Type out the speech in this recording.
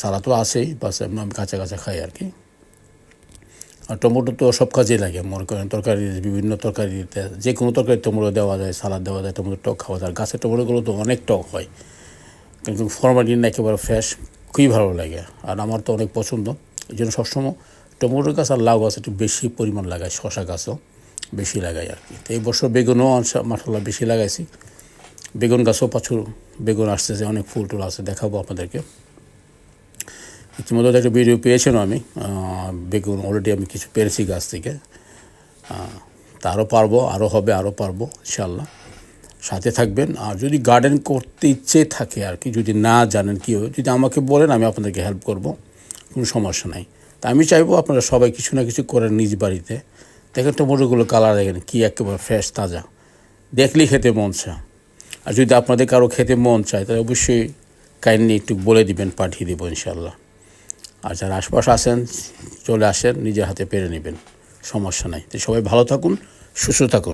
সারা তো আছেই, বাস কাঁচা কাঁচা খাই আর কি। আর টমেটো তো সব কাজেই লাগে, মনে করেন তরকারি, বিভিন্ন তরকারিতে যে কোনো তরকারি টমেটো দেওয়া যায়, সালাদ দেওয়া যায়, টমেটো টক খাওয়া যায়। গাছের টমেটোগুলো তো অনেক টক হয়, কিন্তু ফরমালিন একেবারে ফ্রেশ খুবই ভালো লাগে। আর আমার তো অনেক পছন্দ, এই জন্য সবসময় টমেটো গাছ আর লাউ গাছ একটু বেশি পরিমাণ লাগাই শশা গাছও বেশি লাগাই আর কি। তো এই বছর বেগুনও মাসাল্লাহ বেশি লাগাইছি। বেগুন গাছও প্রচুর, বেগুন আসতেছে, অনেক ফুল টুল আছে, দেখাবো আপনাদেরকে। ইতিমধ্যে একটা ভিডিও পেয়েছিলাম আমি বেগুন অলরেডি আমি কিছু পেরেছি গাছ থেকে। তা আরও পারব আরও হবে আরও পারব ইনশাল্লাহ সাথে থাকবেন, আর যদি গার্ডেন করতে ইচ্ছে থাকে আর কি, যদি না জানেন কী হবে যদি আমাকে বলেন, আমি আপনাদেরকে হেল্প করব, কোনো সমস্যা নাই। তা আমি চাইব আপনারা সবাই কিছু না কিছু করেন নিজ বাড়িতে। দেখেন টমেটোগুলো কালার দেখেন, কী একেবারে ফ্রেশ তাজা। দেখলেই খেতে মন চায়। আর যদি আপনাদের কারও খেতে মন চায়, তাহলে অবশ্যই কাইন্ডলি একটু বলে দিবেন, পাঠিয়ে দেবো ইনশাল্লাহ আর যারা আশপাশ আসেন চলে আসেন, নিজের হাতে পেরে নেবেন। সমস্যা নাই। তো সবাই ভালো থাকুন, সুস্থ থাকুন।